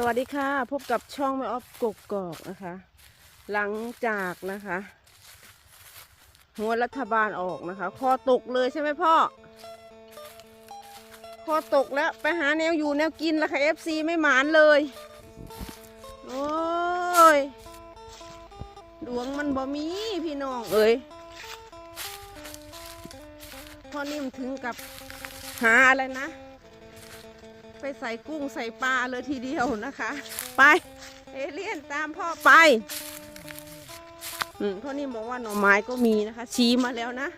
สวัสดีค่ะ พบกับช่องแม่ออฟกกกอกนะคะ หลังจากนะคะหัวรัฐบาลออกนะคะคอตกเลยใช่ไหมพ่อคอตกแล้วไปหาแนวอยู่แนวกินแล้วค่ะเอฟซีไม่หมานเลย โอ้ยดวงมันบ่มีพี่น้องเอ้ยพ่อนิ่มถึงกับหาอะไรนะ ไปใส่กุ้งใส่ปลาเลยทีเดียวนะคะ ไปเอเลี่ยนตามพ่อไปอืมพ่อนิ่มบอกว่าหน่อไม้ก็มีนะคะ ชี้มาแล้วนะ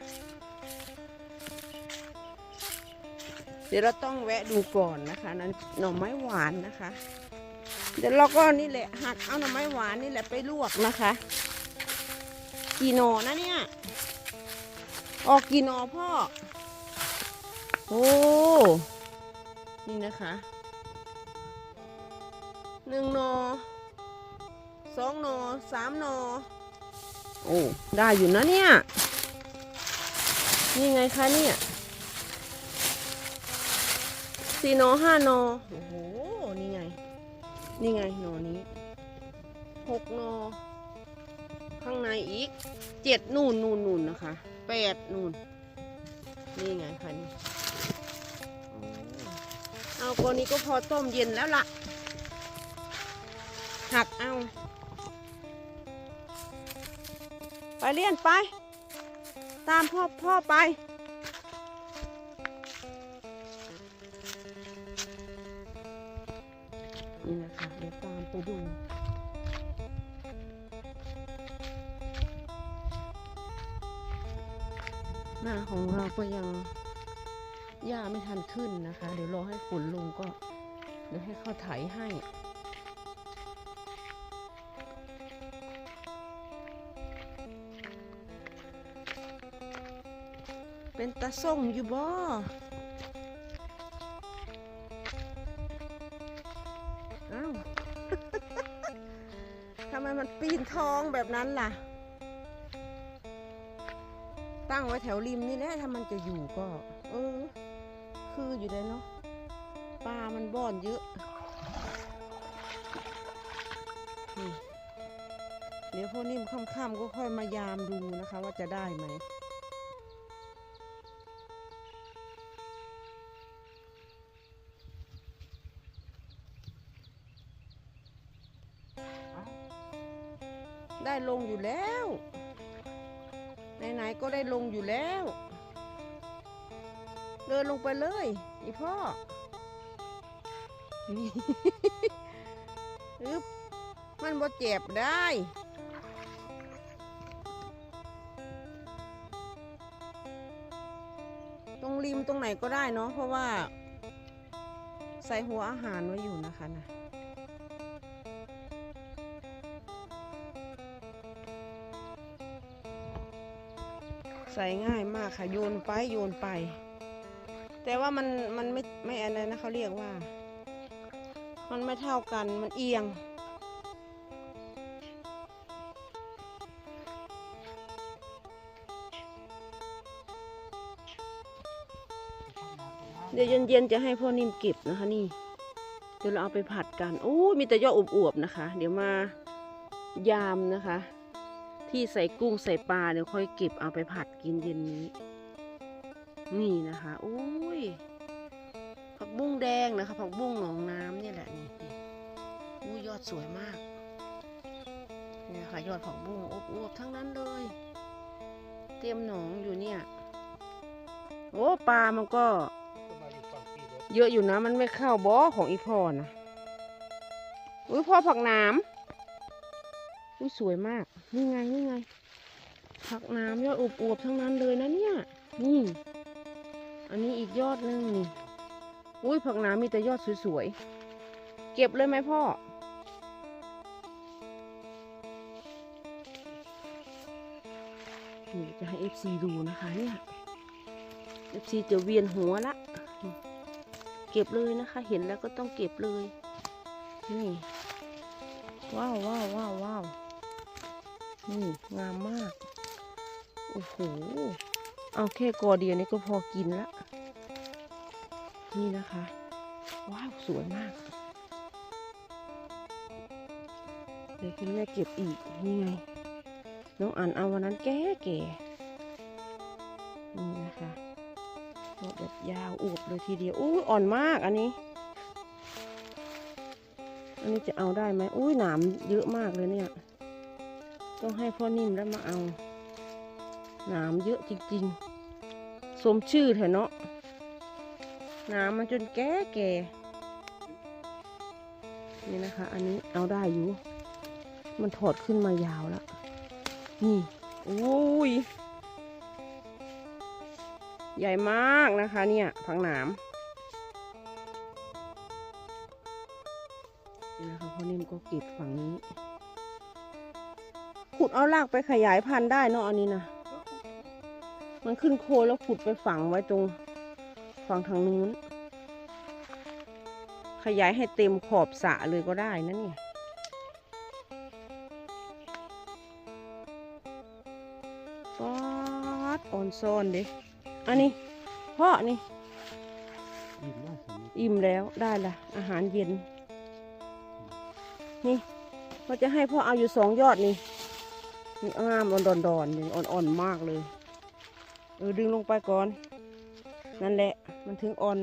เดี๋ยวเราต้องแวะดูก่อนนะคะนั้นหน่อไม้หวานนะคะ เดี๋ยวเราก็นี่แหละหักเอาหน่อไม้หวานนี่แหละไปลวกนะคะกี่หน่อนะเนี่ย ออกกี่หน่อพ่อ โอ้ นี่นะคะหนึ่งนอสองนอสามนอโอ้ ได้อยู่นะเนี่ย นี่ไงคะเนี่ยสี่นอห้านอโอ้โห นี่ไง นี่ไงหนอนี้หกนอข้างในอีกเจ็ดนู่นนู่นนู่นนะคะแปดนู่นนี่ไงคะนี่ เอากรนี้ก็พอต้มเย็นแล้วล่ะ หักเอา ไปเลี่ยนไป ตามพ่อพ่อไป นี่นะคะเดี๋ยวตามไปดูหน้าของเราก็ยัง หญ้าไม่ทันขึ้นนะคะ เดี๋ยวรอให้ฝนลงก็ เดี๋ยวให้เขาไถให้เป็นตาส่งอยู่บ่เอ้าทำไมมันปีนทองแบบนั้นล่ะ ตั้งไว้แถวริมนี่แหละ ถ้ามันจะอยู่ก็ เออ คืออยู่เลยเนาะปลามันบ่อนเยอะนี่เดี๋ยวพวกนิ่มค่ำๆก็ค่อยมายามดูนะคะ ว่าจะได้ไหมได้ลงอยู่แล้ว ไหนๆก็ได้ลงอยู่แล้ว เดินลงไปเลยอีพ่อนี่อึบมันบ่เจ็บได้ตรงริมตรงไหนก็ได้เนาะเพราะว่า ใส่หัวอาหารไว้อยู่นะคะนะใส่ง่ายมากค่ะ โยนไปโยนไป แต่ว่ามันมันไม่ไม่อะไรนะเขาเรียกว่า มันไม่เท่ากันมันเอียง เดี๋ยวเย็นๆจะให้พ่อนิ่มเก็บนะคะนี่ เดี๋ยวเราเอาไปผัดกันโอ้มีแต่ยอดอวบๆนะคะ เดี๋ยวมายามนะคะ ที่ใส่กุ้งใส่ปลาเดี๋ยวค่อยเก็บเอาไปผัดกินเย็นนี้ นี่นะคะโอ้ ย ผักบุ้งแดงนะคะ ผักบุ้งหนองน้ำเนี่ยแหละนี่นี่อู้ยอดสวยมากนี่นะคะยอดผักบุ้งอบอวบๆทั้งนั้นเลย เตรียมหนองอยู่เนี่ย โอ้ปลามันก็เยอะอยู่นะ มันไม่เข้าบ่อของอีพ่อนะอุ้ยพ่อผักน้ำอุ้ยสวยมาก นี่ไง นี่ไง ผักน้ำยอดอวบๆทั้งนั้นเลยนะเนี่ย นี่ อันนี้อีกยอดหนึงนี่อุ้ยผักหน้ำมีแต่ยอดสวยๆ เก็บเลยไหมพ่อ นี่จะให้ FC ดูนะคะเนี่ย FC จะเวียนหัวละ เก็บเลยนะคะ เห็นแล้วก็ต้องเก็บเลย นี่ ว้าวว้าวว้าวว้าวนี่ งามมาก โอ้โห เอาแค่กอเดียวนี่ก็พอกินละ นี่นะคะ ว้าว สวยมาก เดี๋ยวคุณแม่เก็บอีก นี่ไง น้องอันเอาวันนั้นแก่แก่นี่นะคะแบบยาวอวบเลยทีเดียว อุ้ยอ่อนมากอันนี้ อันนี้จะเอาได้ไหมอุ้ยหนามเยอะมากเลยเนี่ย ต้องให้พ่อนิ่มแล้วมาเอา นามเยอะจริงๆ สมชื่อเถอะเนาะนามมันจนแก่แก่นี่นะคะ อันนี้เอาได้อยู่ มันถอดขึ้นมายาวแล้ว นี่โอ้ย ใหญ่มากนะคะเนี่ยผังหนามนี่นะคะพ่อนิ่มก็เก็บฝั่งนี้ ขุดเอารากไปขยายพันธุ์ได้เนาะอันนี้นะ มันขึ้นโคนแล้วขุดไปฝังไว้ตรงฝั่งทางนู้น ขยายให้เต็มขอบสะเลยก็ได้นะเนี่ยป๊อดอ่อนซ่อนเด้อันนี้พ่อนี่ อิ่มแล้วได้ละอาหารเย็น นี่พ่อจะให้พ่อเอาอยู่สองยอดนี่นี่งามดอนดอนๆนี่อ่อนๆมากเลย เออดึงลงไปก่อน นั่นแหละ มันถึงอ่อน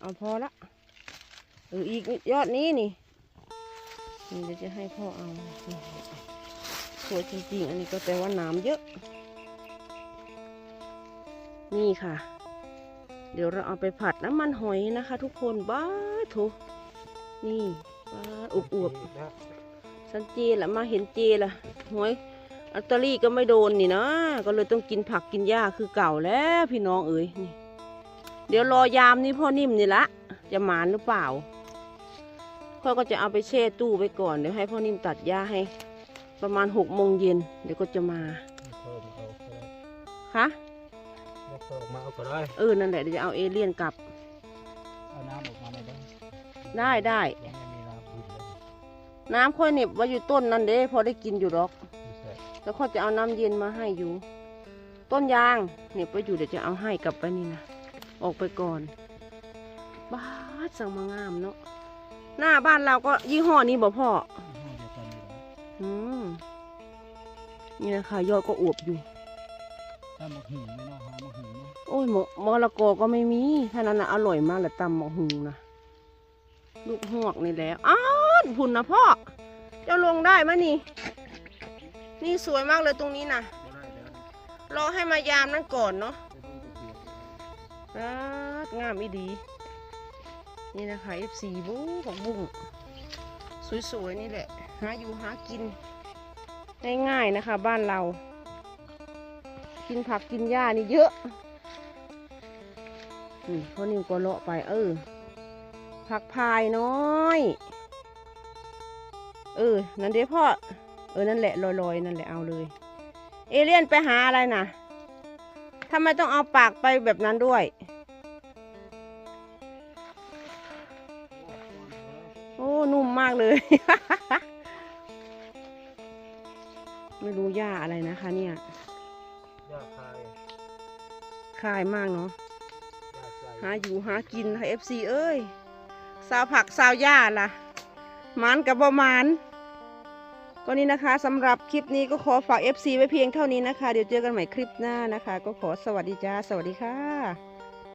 เอาพอละเอออีกยอดนี้นี่นี่เดี๋ยวจะให้พ่อเอานี่สวยจริงๆ อันนี้ก็แต่ว่าน้ำเยอะ นี่ค่ะ เดี๋ยวเราเอาไปผัดน้ำมันหอยนะคะ ทุกคนบ้าโถนี่บ้าอุบอวบๆสันเจละมาเห็นเจละหวย อัตเตอรี่ก็ไม่โดนนี่นะก็เลยต้องกินผักกินหญ้าคือเก่าแล้วพี่น้องเอ๋ยนี่ เดี๋ยวรอยามนี่พ่อนิ่มนี่ละจะหมานหรือเปล่าพ่อก็จะเอาไปแช่ตู้ไว้ก่อนเดี๋ยวให้พ่อนิ่มตัดหญ้าให้ ประมาณหกโมงเย็นเดี๋ยวก็จะมาเพิ่มเอาก็ได้คะแล้วเพิ่มมาเอาก็ได้เออนั่นแหละเดี๋ยวจะเอาเอเลี่ยนกลับเอาน้ำออกมาไม่ได้ได้ได้ยังไม่มีน้ำกินเลยน้ำค่อยเหน็บไว้อยู่ต้นนั่นเด้พอได้กินอยู่หรอกไม่ใช่ แล้วค่อยจะเอาน้ำเย็นมาให้อยู่ ต้นยางเหน็บไว้อยู่เดี๋ยวจะเอาให้กลับไปนี่นะออกไปก่อนบ้าดสั่งมางามเนาะหน้าบ้านเราก็ยี่ห้อนี้บ่พ่อห้องเดียวกันอยู่แล้วอืมนี่นะคะยอดก็อวบอยู่ถ้ามาหึงไม่เนาะหามาหึงเนาะโอ้ยมะมะละกอก็ไม่มีท่านั้นนะอร่อยมากเลยตำหมกหูนะลูกหวกนี่แหล้วอ้าวพุ่นนะพ่อเจะลงได้ไหมนี่ นี่สวยมากเลยตรงนี้นะรอให้มายามนั่นก่อนเนาะงามอีดี นี่นะคะ F4 บู๊ของบุ้งสวยๆนี่แหละ หาอยู่หากิน ง่ายๆนะคะ บ้านเรา กินผักกินหญ้านี่เยอะนี่พ่อนิ่มก็เลาะไป เออ ผักพายน้อย เออ นั่นเด้พ่อ อนั่นแหละลอยๆนั่นแหละเอาเลย เอเลี่ยนไปหาอะไรนะทำไมต้องเอาปากไปแบบนั้นด้วย โอ้นุ่มมากเลย ไม่รู้หญ้าอะไรนะคะเนี่ยยาคายคายมากเนาะหาอยู่หากินค่ะ FC เอ้ย สาวผักสาวหญ้าล่ะมันกับบ่มัน ก็นี่นะคะสำหรับคลิปนี้ก็ขอฝาก FC ไว้เพียงเท่านี้นะคะ เดี๋ยวเจอกันใหม่คลิปหน้านะคะ ก็ขอสวัสดีจ้า สวัสดีค่ะ